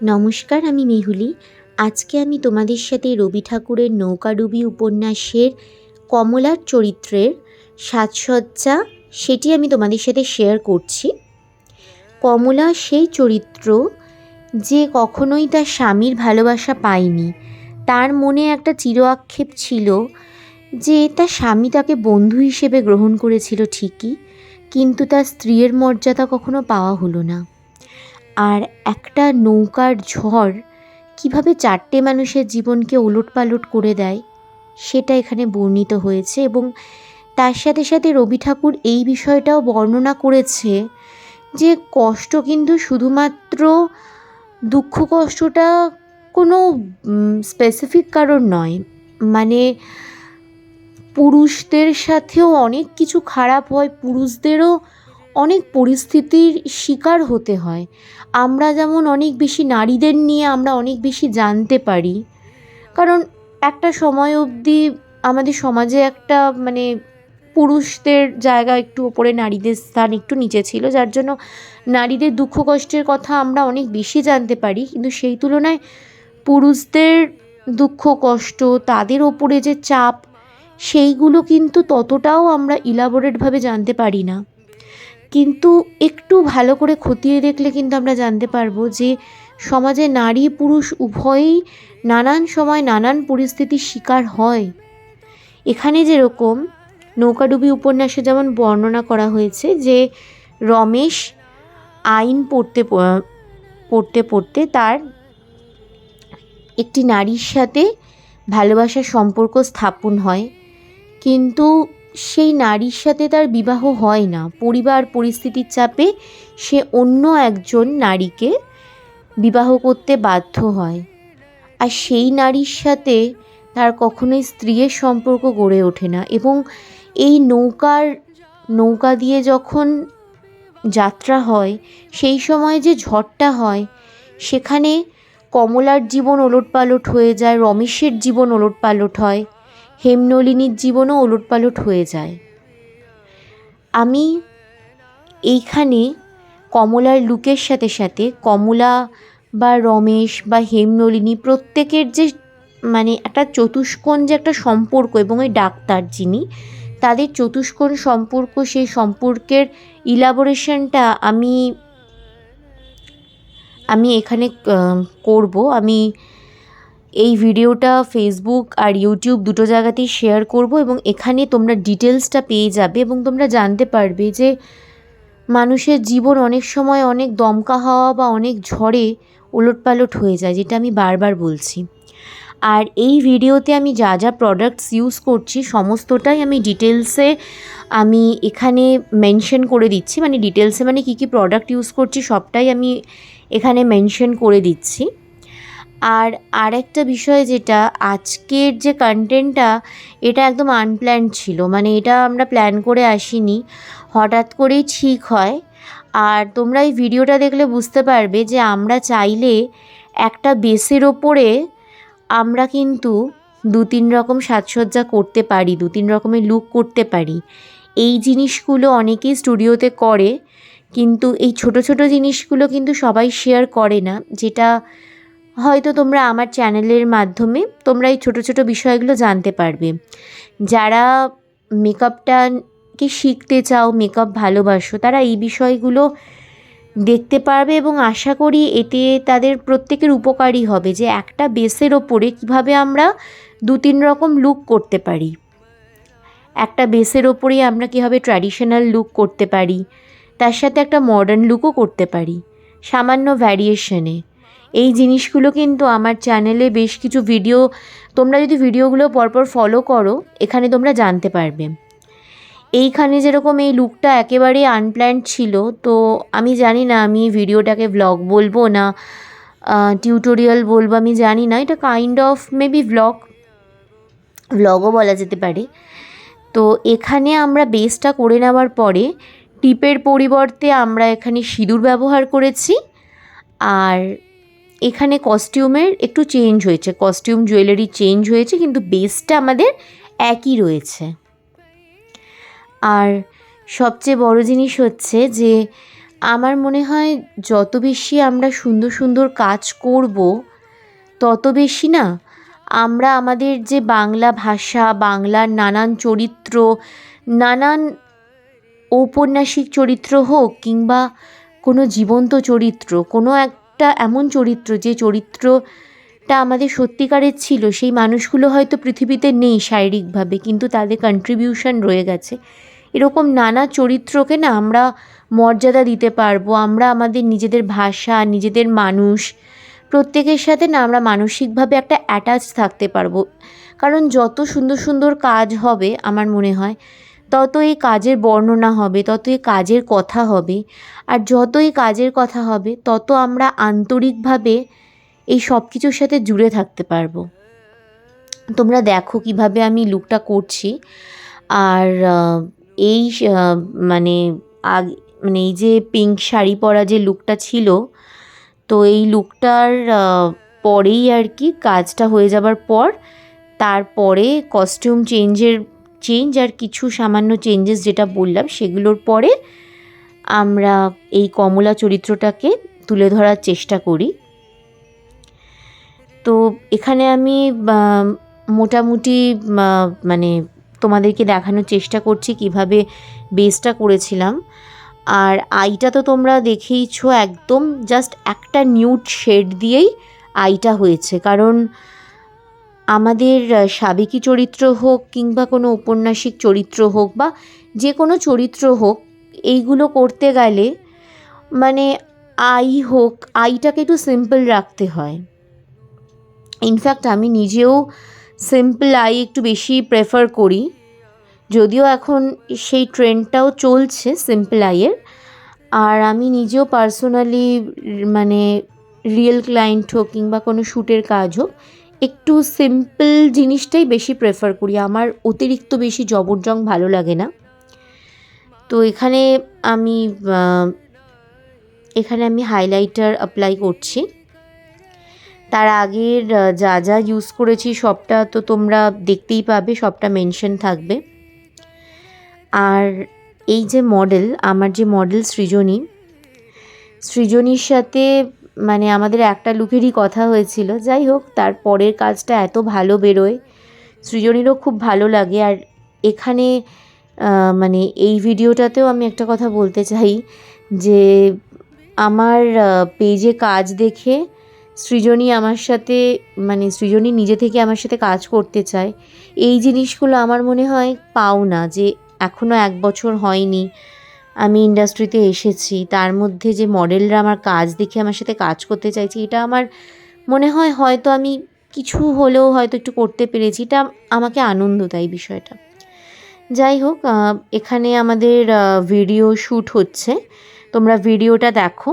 নমস্কার, আমি মেহুলি। আজকে আমি তোমাদের সাথে রবি ঠাকুরের নৌকাডুবি উপন্যাসের কমলার চরিত্রের সাজসজ্জা সেটি আমি তোমাদের সাথে শেয়ার করছি। কমলা সেই চরিত্র যে কখনোই তার স্বামীর ভালোবাসা পায়নি। তার মনে একটা চির আক্ষেপ ছিল যে তার স্বামী তাকে বন্ধু হিসেবে গ্রহণ করেছিল ঠিকই, কিন্তু তার স্ত্রীর মর্যাদা কখনো পাওয়া হলো না। আর একটা নৌকার ঝড় কীভাবে চারটে মানুষের জীবনকে ওলটপালট করে দেয়, সেটা এখানে বর্ণিত হয়েছে এবং তার সাথে সাথে রবি ঠাকুর এই বিষয়টাও বর্ণনা করেছে যে কষ্ট কিন্তু শুধুমাত্র দুঃখ কষ্টটা কোনো স্পেসিফিক কারণ নয়। মানে পুরুষদের সাথেও অনেক কিছু খারাপ হয়, পুরুষদেরও অনেক পরিস্থিতির শিকার হতে হয়। আমরা যেমন অনেক বেশি নারীদের নিয়ে আমরা অনেক বেশি জানতে পারি। কারণ একটা সময় অবধি আমাদের সমাজে একটা মানে পুরুষদের জায়গা একটু ওপরে, নারীদের স্থান একটু নিচে ছিল, যার জন্য নারীদের দুঃখ কষ্টের কথা আমরা অনেক বেশি জানতে পারি। কিন্তু সেই তুলনায় পুরুষদের দুঃখ, কষ্ট, তাদের ওপরে যে চাপ, সেইগুলো কিন্তু ততটাও আমরা ইলাবোরেটভাবে জানতে পারি না। কিন্তু একটু ভালো করে খতিয়ে দেখলে কিন্তু আমরা জানতে পারব যে সমাজে নারী পুরুষ উভয়ই নানান সময় নানান পরিস্থিতির শিকার হয়। এখানে যেরকম নৌকাডুবি উপন্যাসে যেমন বর্ণনা করা হয়েছে যে রমেশ আইন পড়তে পড়তে পড়তে তার একটি নারীর সাথে ভালোবাসার সম্পর্ক স্থাপন হয়। কিন্তু সেই নারীর সাথে তার বিবাহ হয় না। পরিবার পরিস্থিতির চাপে সে অন্য একজন নারীকে বিবাহ করতে বাধ্য হয়। আর সেই নারীর সাথে তার কখনোই স্ত্রীর সম্পর্ক গড়ে ওঠে না এবং এই নৌকার, নৌকা দিয়ে যখন যাত্রা হয়, সেই সময় যে ঝড়টা হয়, সেখানে কমলার জীবন ওলটপালট হয়ে যায়, রমেশের জীবন ওলটপালট হয়। হেমনলিনীর জীবনও ওলটপালট হয়ে যায়। আমি এইখানে কমলার লুকের সাথে সাথে কমলা বা রমেশ বা হেমনলিনী প্রত্যেকের যে মানে একটা চতুষ্কোণ যে একটা সম্পর্ক এবং ওই ডাক্তার যিনি, তাদের চতুষ্কোণ সম্পর্ক, সেই সম্পর্কের ইলাবোরেশনটা আমি আমি এখানে করব। আমি এই ভিডিওটা ফেসবুক আর ইউটিউব দুটো জায়গাতেই শেয়ার করব এবং এখানে তোমরা ডিটেলসটা পেয়ে যাবে এবং তোমরা জানতে পারবে যে মানুষের জীবন অনেক সময় অনেক দমকা হাওয়া বা অনেক ঝড়ে ওলটপালট হয়ে যায়, যেটা আমি বারবার বলছি। আর এই ভিডিওতে আমি যা যা প্রোডাক্টস ইউজ করছি, সমস্তটাই আমি ডিটেলসে আমি এখানে মেনশন করে দিচ্ছি। মানে ডিটেলসে মানে কী কী প্রোডাক্ট ইউজ করছি, সবটাই আমি এখানে মেনশন করে দিচ্ছি। আর আরেকটা বিষয় যেটা, আজকের যে কন্টেন্টটা এটা একদম আনপ্ল্যান্ড ছিল। মানে এটা আমরা প্ল্যান করে আসিনি। হঠাৎ করেই ঠিক হয়। আর তোমরা এই ভিডিওটা দেখলে বুঝতে পারবে যে আমরা চাইলে একটা বেসের ওপরে আমরা কিন্তু দু তিন রকম সাজসজ্জা করতে পারি দু তিন রকমের লুক করতে পারি। এই জিনিসগুলো অনেকেই স্টুডিওতে করে, কিন্তু এই ছোট ছোট জিনিসগুলো কিন্তু সবাই শেয়ার করে না। যেটা হয়তো তোমরা আমার চ্যানেলের মাধ্যমে তোমরা এই ছোটো ছোটো বিষয়গুলো জানতে পারবে। যারা মেকআপটাকে শিখতে চাও, মেকআপ ভালোবাসো, তারা এই বিষয়গুলো দেখতে পারবে এবং আশা করি এতে তাদের প্রত্যেকের উপকারী হবে যে একটা বেসের ওপরে কীভাবে আমরা দু তিন রকম লুক করতে পারি। একটা বেসের ওপরেই আমরা কীভাবে ট্র্যাডিশনাল লুক করতে পারি, তার সাথে একটা মডার্ন লুকও করতে পারি, সামান্য ভ্যারিয়েশনে এই জিনিসগুলো কিন্তু আমার চ্যানেলে বেশ কিছু ভিডিও, তোমরা যদি ভিডিওগুলো পরপর ফলো করো, এখানে তোমরা জানতে পারবে। এইখানে যেরকম এই লুকটা একেবারে আনপ্ল্যান্ড ছিল, তো আমি জানি না আমি ভিডিওটাকে ভ্লগ বলব না টিউটোরিয়াল বলব, আমি জানি না, এটা কাইন্ড অফ মেবি ভ্লগ ভ্লগও বলা যেতে পারে। তো এখানে আমরা বেসটা করে নেওয়ার পরে টিপের পরিবর্তে আমরা এখানে সিঁদুর ব্যবহার করেছি, আর এখানে কস্টিউমের একটু চেঞ্জ হয়েছে। কস্টিউম জুয়েলারি চেঞ্জ হয়েছে, কিন্তু বেসটা আমাদের একই রয়েছে। আর সবচেয়ে বড় জিনিস হচ্ছে যে, আমার মনে হয় যত বেশি আমরা সুন্দর সুন্দর কাজ করব, তত বেশি না, আমরা আমাদের যে বাংলা ভাষা, বাংলার নানান চরিত্র, নানান ঔপন্যাসিক চরিত্র হোক কিংবা কোনো জীবন্ত চরিত্র, কোনো একটা এমন চরিত্র, যে চরিত্রটা আমাদের সত্যিকারের ছিল, সেই মানুষগুলো হয়তো পৃথিবীতে নেই শারীরিকভাবে, কিন্তু তাদের কন্ট্রিবিউশন রয়ে গেছে। এরকম নানা চরিত্রকে না আমরা মর্যাদা দিতে পারব, আমরা আমাদের নিজেদের ভাষা, নিজেদের মানুষ, প্রত্যেকের সাথে না আমরা মানসিকভাবে একটা অ্যাটাচ থাকতে পারব। কারণ যত সুন্দর সুন্দর কাজ হবে, আমার মনে হয় তত এই কাজের বর্ণনা হবে তত এই কাজের কথা হবে। আর যত এই কাজের কথা হবে, তত আমরা আন্তরিকভাবে এই সব কিছুর সাথে জুড়ে থাকতে পারব। তোমরা দেখো কীভাবে আমি লুকটা করছি। আর এই মানে আগ মানে এই যে পিঙ্ক শাড়ি পরা যে লুকটা ছিল, তো এই লুকটার পরেই আর কি কাজটা হয়ে যাবার পর, তারপরে কস্টিউম চেঞ্জের চেঞ্জ আর কিছু সামান্য চেঞ্জেস যেটা বললাম, সেগুলোর পরে আমরা এই কমলা চরিত্রটাকে তুলে ধরার চেষ্টা করি। তো এখানে আমি মোটামুটি মানে তোমাদেরকে দেখানোর চেষ্টা করছি কীভাবে বেসটা করেছিলাম। আর আইটা তো তোমরা দেখেইছো, একদম জাস্ট একটা নিউট শেড দিয়েই আইটা হয়েছে। কারণ আমাদের সাবেকি চরিত্র হোক কিংবা কোনো ঔপন্যাসিক চরিত্র হোক বা যে কোনো চরিত্র হোক, এইগুলো করতে গেলে মানে আই হোক, আইটাকে একটু সিম্পল রাখতে হয়। ইনফ্যাক্ট আমি নিজেও সিম্পল আই একটু বেশি প্রেফার করি। যদিও এখন সেই ট্রেন্ডটাও চলছে সিম্পল আইয়ের। আর আমি নিজেও পার্সোনালি মানে রিয়েল ক্লায়েন্ট হোক কিংবা কোনো শ্যুটের কাজ হোক একটু সিম্পল জিনিসটাই বেশি প্রেফার করি। আমার অতিরিক্ত বেশি জবরজং ভালো লাগে না। তো এখানে আমি এখানে আমি হাইলাইটার অ্যাপ্লাই করছি। তার আগের যা যা ইউজ করেছি সবটা তো তোমরা দেখতেই পাবে, সবটা মেনশন থাকবে। আর এই যে মডেল আমার যে মডেল সৃজনী, সৃজনীর সাথে মানে আমাদের একটা লুকেরই কথা হয়েছিল। যাই হোক, তার পরের কাজটা এত ভালো বেরোয়। সৃজনীরও খুব ভালো লাগে। আর এখানে মানে এই ভিডিওটাতেও আমি একটা কথা বলতে চাই যে, আমার পেজে কাজ দেখে সৃজনী আমার সাথে মানে সৃজনী নিজে থেকে আমার সাথে কাজ করতে চায়। এই জিনিসগুলো আমার মনে হয় পাও না যে এখনও এক বছর হয়নি। আমি ইন্ডাস্ট্রিতে এসেছি, তার মধ্যে যে মডেলরা আমার কাজ দেখে আমার সাথে কাজ করতে চাইছে, এটা আমার মনে হয় হয়তো আমি কিছু হলেও হয়তো একটু করতে পেরেছি, এটা আমাকে আনন্দ দেয় বিষয়টা। যাই হোক এখানে আমাদের ভিডিও শ্যুট হচ্ছে, তোমরা ভিডিওটা দেখো।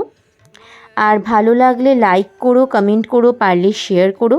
আর ভালো লাগলে লাইক করো কমেন্ট করো, পারলে শেয়ার করো।